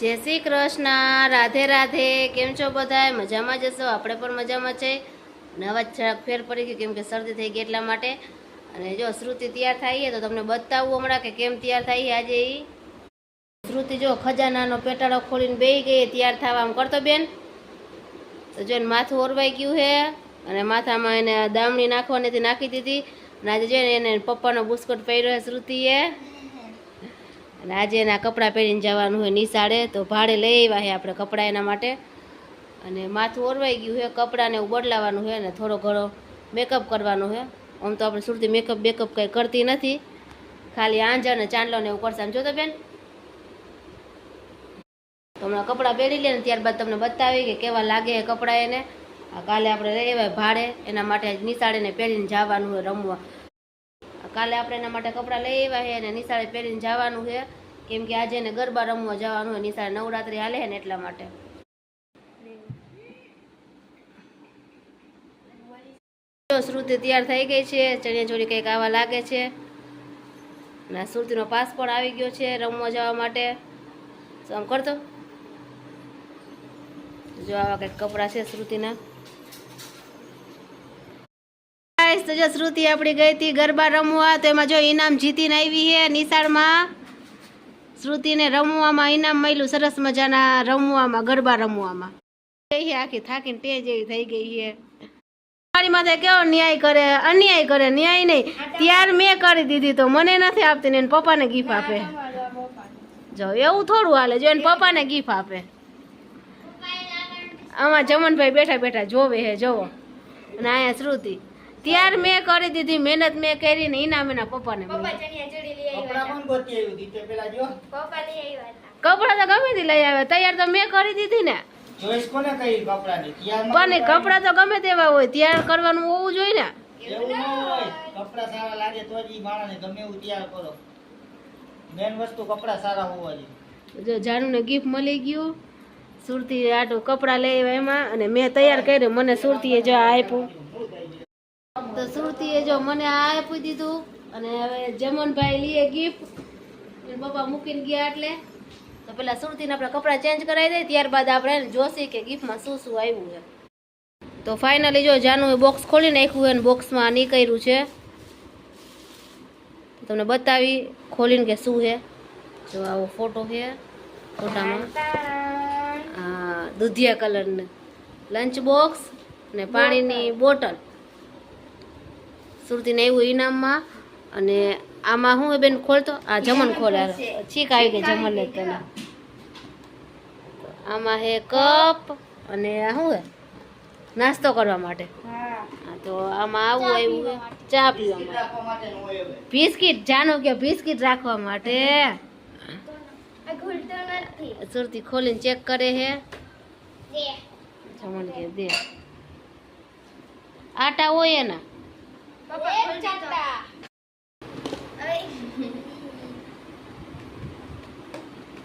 જય શ્રી કૃષ્ણ, રાધે રાધે. કેમ છો બધા મજામાં જશો આપણે પણ મજામાં છે. નવા જરાક ફેર પડી ગયું, કેમ કે શરદી થઈ ગઈ એટલા માટે. અને જો શ્રુતિ તૈયાર થાય તો તમને બતાવું હમણાં કે કેમ તૈયાર થાય આજે એ શ્રુતિ જો ખજાનાનો પેટાળો ખોલીને બેહી ગઈ, તૈયાર થવા. આમ કરતો બેન? તો જો માથું ઓરવાઈ ગયું છે, અને માથામાં એને દામણી નાખવાની નાખી દીધી. અને આજે જો એને પપ્પાનો બુસ્કટ પહેર્યો છે શ્રુતિએ. અને આજે એના કપડાં પહેરીને જવાનું હોય નિશાળે, તો ભાડે લઈ આવ્યા છે આપણે કપડાં એના માટે. અને માથું ઓરવાઈ ગયું છે કપડાંને એવું બદલાવાનું છે અને થોડો ઘણો મેકઅપ કરવાનો છે આમ તો આપણે સુરતી મેકઅપ બેકઅપ કંઈ કરતી નથી. ખાલી આંજા અને ચાંદલો ને એવું કરશે. આમ જોતો બેન? હમણાં કપડાં પહેરી લે ને ત્યારબાદ તમને બતાવી કે કેવા લાગે એ કપડાં એને. કાલે આપણે આવ્યા ભાડે, એના માટે નિશાળીને પહેરીને જવાનું હોય રમવા. કાલે આપણે એના માટે કપડાં લઈ આવ્યા છે અને નિશાળે પહેરીને જવાનું છે. કેમ કે આજે એને ગરબા રમવા જવાનું હોય નિશાળે નવરાત્રિ હાલે છે ને એટલા માટે. શ્રુતિ તૈયાર થઈ ગઈ છે, ચણિયા ચોળી કંઈક આવા લાગે છે. અને શ્રુતિનો પાસ પણ આવી ગયો છે રમવા જવા માટે. શું કરતો? જો આવા કંઈક કપડાં છે શ્રુતિના. ગાઈસ, જો શ્રુતિ આપણી ગઈ હતી ગરબા રમવા તો એમાં જો ઇનામ જીતીને આવી છે નિશાળમાં. શ્રુતિને રમવામાં ઇનામ મળ્યું સરસ મજાના રમવામાં ગરબા રમવામાં. ગઈ આખી થાકીને તે જેવી થઈ ગઈ છે. મારી માથે કેવો ન્યાય કરે અન્યાય કરે ન્યાય નહીં. ત્યાર મેં કરી દીધી તો મને નથી આપતી ને પપ્પાને ગિફ્ટ આપે. જો એવું થોડું હાલે જો એને પપ્પાને ગિફ્ટ આપે. આમાં જમનભાઈ બેઠા બેઠા જોવે હે જોવો અને અહીંયા શ્રુતિ. ત્યાર મેં કરી દીધી મહેનત મેં કરી ને એના પપ્પાને મળ્યું. કપડાં કોણ ગોતી આવ્યું દી પેલા જો. કપડાં તો ગમે તે લઈ આવે તૈયાર તો મેં કરી દીધી ને. પણ કપડા તો ગમે તેવા હોય તૈયાર કરવાનું હોવું જોઈએ ને. એવું ન હોય. કપડાં સારા લાગે તો જ ઈ માણસને ગમે એવું તૈયાર કરો. મેન વસ્તુ કપડા સારા હોવા જોઈએ. જો જાનુને ગિફ્ટ મળી ગયું. સુરતી આટલું કપડાં લઈ આવ્યા એમાં અને મેં તૈયાર કર્યું મને સુરતીએ જો આ આપ્યું. તો સુરતીએ જો મને આ આપી દીધું અને હવે જમનભાઈ લઈએ ગિફ્ટ પપ્પા મૂકીને ગયા એટલે. તો પેલા સુરતીને આપણે કપડાં ચેન્જ કરાવી દઈએ ત્યારબાદ આપણે જોશી કે ગિફ્ટમાં શું શું આવ્યું છે. તો ફાઇનલી જો જાનુએ બોક્સ ખોલી નાખ્યું અને બોક્સમાં નીકળ્યું છે. તમને બતાવી ખોલીને કે શું છે. જો આવો ફોટો છે ફોટામાં. હા દૂધિયા કલરને. લંચ બોક્સ અને પાણીની બોટલ. સુરતીને આવ્યું ઇનામમાં અને આમાં હું બેન ખોલતો? આ જમન ખોલે. છીક આવી ગઈ જમણને પેલા આમાં હે કપ અને આ શું હે? નાસ્તો કરવા માટે. તો આમાં આવું આવ્યું ચા પીવા માટે. બિસ્કિટ જાનો કે બિસ્કિટ રાખવા માટે. સુરતી ખોલીને ચેક કરે હે. જમણ કે દે. આટા હોય એના.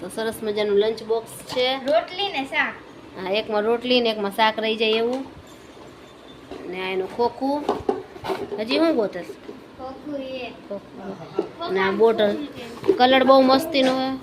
તો સરસ મજાનું લંચ બોક્સ છે. રોટલી ને શાક. હા એકમાં રોટલી ને એકમાં શાક રહી જાય એવું. ને આ એનું ખોખું. હજી શું ગોતસ ખોખું આ બોટલ. કલર બહુ મસ્તીનો હોય.